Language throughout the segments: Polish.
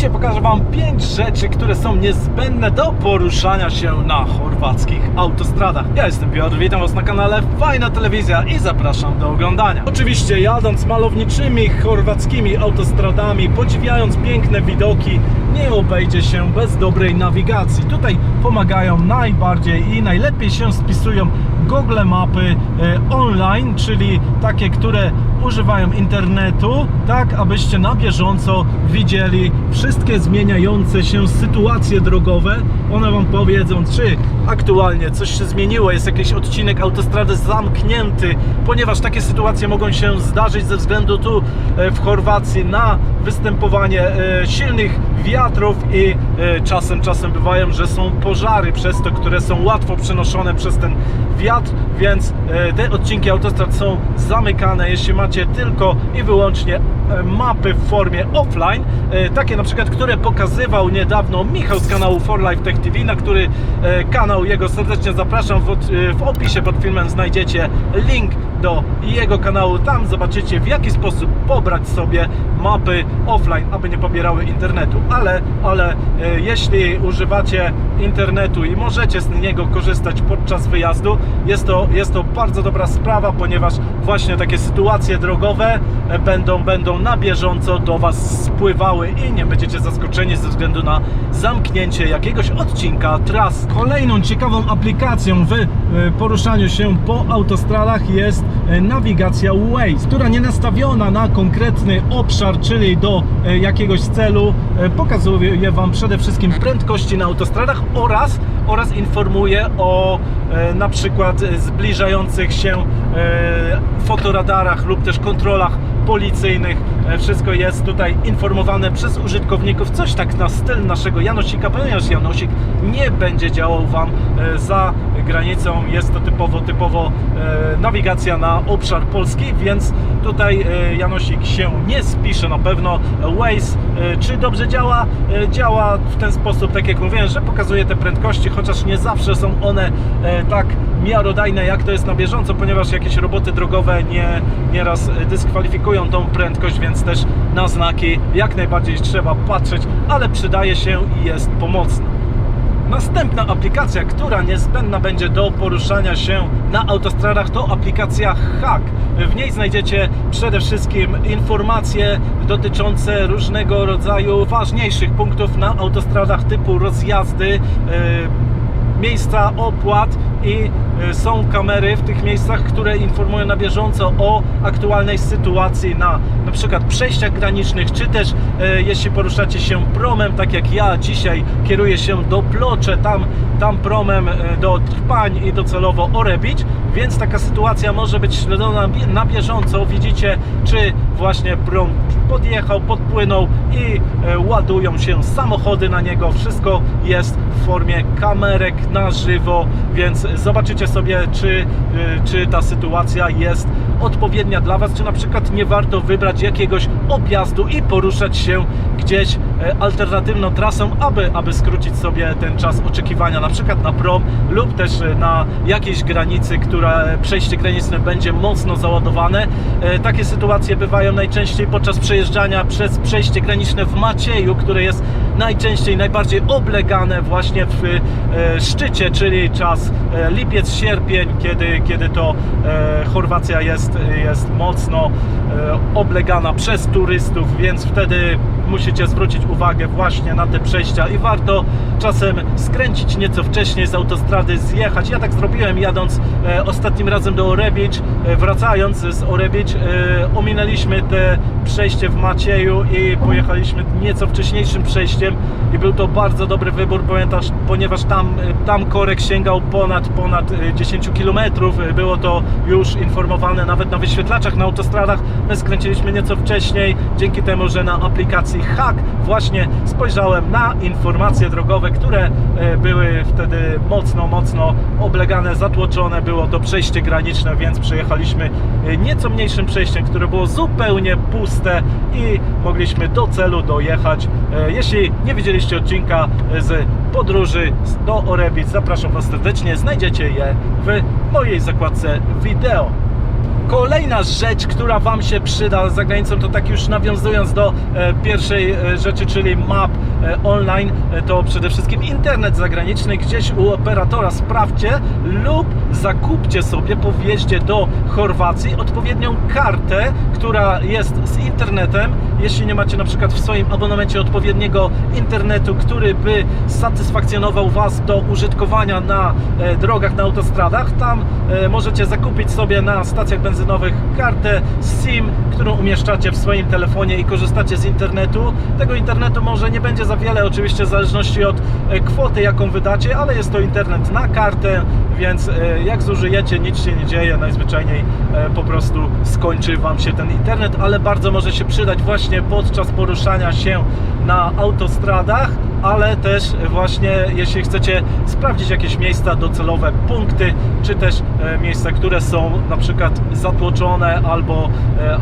Dzisiaj pokażę Wam 5 rzeczy, które są niezbędne do poruszania się na chorwackich autostradach. Ja jestem Piotr, witam Was na kanale Fajna Telewizja i zapraszam do oglądania. Oczywiście jadąc malowniczymi chorwackimi autostradami, podziwiając piękne widoki, nie obejdzie się bez dobrej nawigacji. Tutaj pomagają najbardziej i najlepiej się spisują Google Mapy e, online, czyli takie, które używają internetu, tak abyście na bieżąco widzieli wszystkie zmieniające się sytuacje drogowe. One Wam powiedzą, czy aktualnie coś się zmieniło, jest jakiś odcinek autostrady zamknięty, ponieważ takie sytuacje mogą się zdarzyć ze względu tu e, w Chorwacji na występowanie e, silnych wiatrów i e, czasem, czasem bywają, że są pożary przez to, które są łatwo przenoszone przez ten wiatr, więc e, te odcinki autostrad są zamykane, jeśli macie tylko i wyłącznie mapy w formie offline, e, takie na przykład, które pokazywał niedawno Michał z kanału For Life Tech TV, na który e, kanał jego serdecznie zapraszam. W, e, opisie pod filmem znajdziecie link do jego kanału. Tam zobaczycie w jaki sposób pobrać sobie mapy offline, aby nie pobierały internetu. Ale, ale e, jeśli używacie internetu i możecie z niego korzystać podczas wyjazdu, jest to, jest to bardzo dobra sprawa, ponieważ właśnie takie sytuacje drogowe e, będą, będą na bieżąco do Was spływały i nie będziecie zaskoczeni ze względu na zamknięcie jakiegoś odcinka tras. Kolejną ciekawą aplikacją w e, poruszaniu się po autostradach jest e, nawigacja Waze, która nie nastawiona na konkretny obszar, czyli do e, jakiegoś celu, pokazuje Wam przede wszystkim prędkości na autostradach oraz, oraz informuje o na przykład zbliżających się fotoradarach lub też kontrolach policyjnych. E, Wszystko jest tutaj informowane przez użytkowników. Coś tak na styl naszego Janosika, ponieważ Janosik nie będzie działał Wam za granicą. Jest to typowo, typowo e, nawigacja na obszar polski, więc tutaj e, Janosik się nie spisze na pewno. Waze, e, czy dobrze działa? E, Działa w ten sposób, tak jak mówiłem, że pokazuje te prędkości, chociaż nie zawsze są one e, tak miarodajne jak to jest na bieżąco, ponieważ jakieś roboty drogowe nie, nieraz e, dyskwalifikują tą prędkość, więc też na znaki jak najbardziej trzeba patrzeć, ale przydaje się i jest pomocna. Następna aplikacja, która niezbędna będzie do poruszania się na autostradach, to aplikacja Hack. W niej znajdziecie przede wszystkim informacje dotyczące różnego rodzaju ważniejszych punktów na autostradach typu rozjazdy, e, miejsca opłat i są kamery w tych miejscach, które informują na bieżąco o aktualnej sytuacji na na przykład przejściach granicznych, czy też e, jeśli poruszacie się promem, tak jak ja dzisiaj kieruję się do Plocze, tam, tam promem e, do Trpań i docelowo Orebić, więc taka sytuacja może być śledzona na bieżąco. Widzicie, czy właśnie prom podjechał, podpłynął i e, ładują się samochody na niego. Wszystko jest w formie kamerek na żywo, więc zobaczycie sobie, czy, e, czy ta sytuacja jest odpowiednia dla Was, czy na przykład nie warto wybrać jakiegoś objazdu i poruszać się gdzieś e, alternatywną trasą, aby, aby skrócić sobie ten czas oczekiwania, na przykład na prom lub też e, na jakiejś granicy, która przejście graniczne będzie mocno załadowane. E, Takie sytuacje bywają najczęściej podczas przejeżdżania przez przejście graniczne w Macieju, które jest najczęściej, najbardziej oblegane właśnie w e, szczycie, czyli czas e, lipiec, sierpień, kiedy, kiedy to e, Chorwacja jest, jest mocno oblegana przez turystów, więc wtedy musicie zwrócić uwagę właśnie na te przejścia i warto czasem skręcić nieco wcześniej z autostrady, zjechać. Ja tak zrobiłem jadąc ostatnim razem do Orebić, wracając z Orebić, ominęliśmy te przejście w Macieju i pojechaliśmy nieco wcześniejszym przejściem i był to bardzo dobry wybór, pamiętasz, ponieważ tam, e, tam korek sięgał ponad, ponad e, 10 km, było to już informowane nawet na wyświetlaczach na autostradach, my skręciliśmy nieco wcześniej, dzięki temu, że na aplikacji Hack właśnie spojrzałem na informacje drogowe, które były wtedy mocno, mocno oblegane, zatłoczone, było to przejście graniczne, więc przejechaliśmy nieco mniejszym przejściem, które było zupełnie puste i mogliśmy do celu dojechać. Jeśli nie widzieliście odcinka z podróży do Orebic, zapraszam Was serdecznie, znajdziecie je w mojej zakładce wideo. Kolejna rzecz, która Wam się przyda za granicą, to tak już nawiązując do e, pierwszej e, rzeczy, czyli map online, e, to przede wszystkim internet zagraniczny gdzieś u operatora sprawdźcie lub zakupcie sobie po wjeździe do Chorwacji odpowiednią kartę, która jest z internetem. Jeśli nie macie na przykład w swoim abonamencie odpowiedniego internetu, który by satysfakcjonował Was do użytkowania na e, drogach, na autostradach, tam e, możecie zakupić sobie na stacjach benzynowych kartę SIM, którą umieszczacie w swoim telefonie i korzystacie z internetu. Tego internetu może nie będzie za wiele, oczywiście w zależności od e, kwoty, jaką wydacie, ale jest to internet na kartę, więc e, jak zużyjecie, nic się nie dzieje, najzwyczajniej e, po prostu skończy Wam się ten internet, ale bardzo może się przydać właśnie podczas poruszania się na autostradach, ale też właśnie jeśli chcecie sprawdzić jakieś miejsca docelowe, punkty, czy też e, miejsca, które są na przykład zatłoczone albo,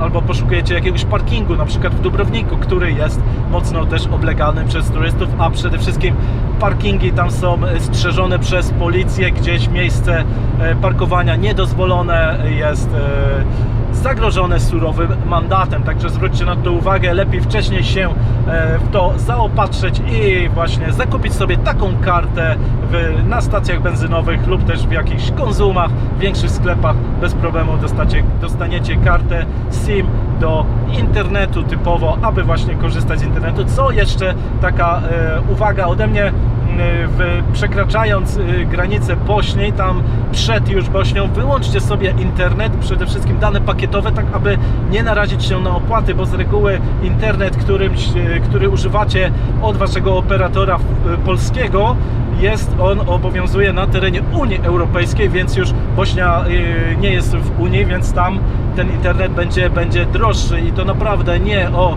albo poszukujecie jakiegoś parkingu, na przykład w Dubrowniku, który jest mocno też oblegany przez turystów, a przede wszystkim parkingi tam są e, strzeżone przez policję, gdzieś miejsce e, parkowania niedozwolone jest e, zagrożone surowym mandatem. Także zwróćcie na to uwagę, lepiej wcześniej się e, w to zaopatrzyć i właśnie zakupić sobie taką kartę w, na stacjach benzynowych lub też w jakichś konzumach, w większych sklepach bez problemu dostacie, dostaniecie kartę SIM do internetu typowo, aby właśnie korzystać z internetu. Co jeszcze taka e, uwaga ode mnie, w, przekraczając y, granicę Bośni, tam przed już Bośnią, wyłączcie sobie internet, przede wszystkim dane pakietowe, tak aby nie narazić się na opłaty, bo z reguły internet, którym, y, który używacie od waszego operatora y, polskiego, jest on, obowiązuje na terenie Unii Europejskiej, więc już Bośnia y, nie jest w Unii, więc tam ten internet będzie, będzie droższy i to naprawdę nie o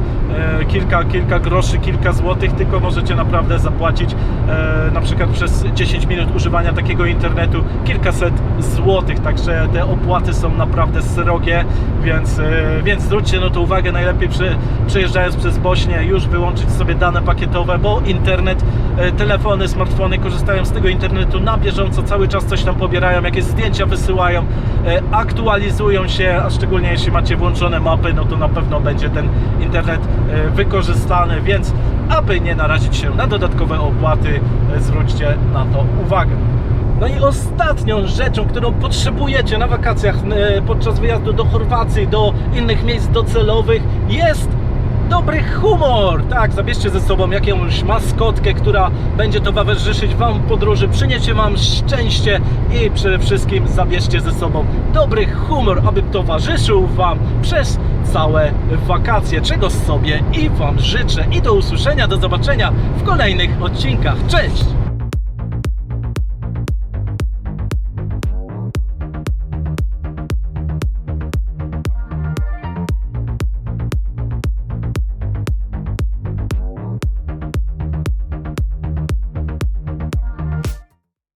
e, kilka, kilka groszy, kilka złotych, tylko możecie naprawdę zapłacić e, na przykład przez 10 minut używania takiego internetu kilkaset złotych, także te opłaty są naprawdę srogie, więc, e, więc zwróćcie na to uwagę, najlepiej przy, przejeżdżając przez Bośnię już wyłączyć sobie dane pakietowe, bo internet, e, telefony, smartfony korzystają z tego internetu na bieżąco, cały czas coś tam pobierają, jakieś zdjęcia wysyłają, e, aktualizują się, a szczególnie jeśli macie włączone mapy, no to na pewno będzie ten internet e, wykorzystany, więc aby nie narazić się na dodatkowe opłaty, e, zwróćcie na to uwagę. No i ostatnią rzeczą, którą potrzebujecie na wakacjach e, podczas wyjazdu do Chorwacji, do innych miejsc docelowych jest dobry humor. Tak, zabierzcie ze sobą jakąś maskotkę, która będzie towarzyszyć Wam w podróży, przyniesie Wam szczęście i przede wszystkim zabierzcie ze sobą dobry humor, aby towarzyszył Wam przez całe wakacje, czego sobie i Wam życzę. I do usłyszenia, do zobaczenia w kolejnych odcinkach. Cześć!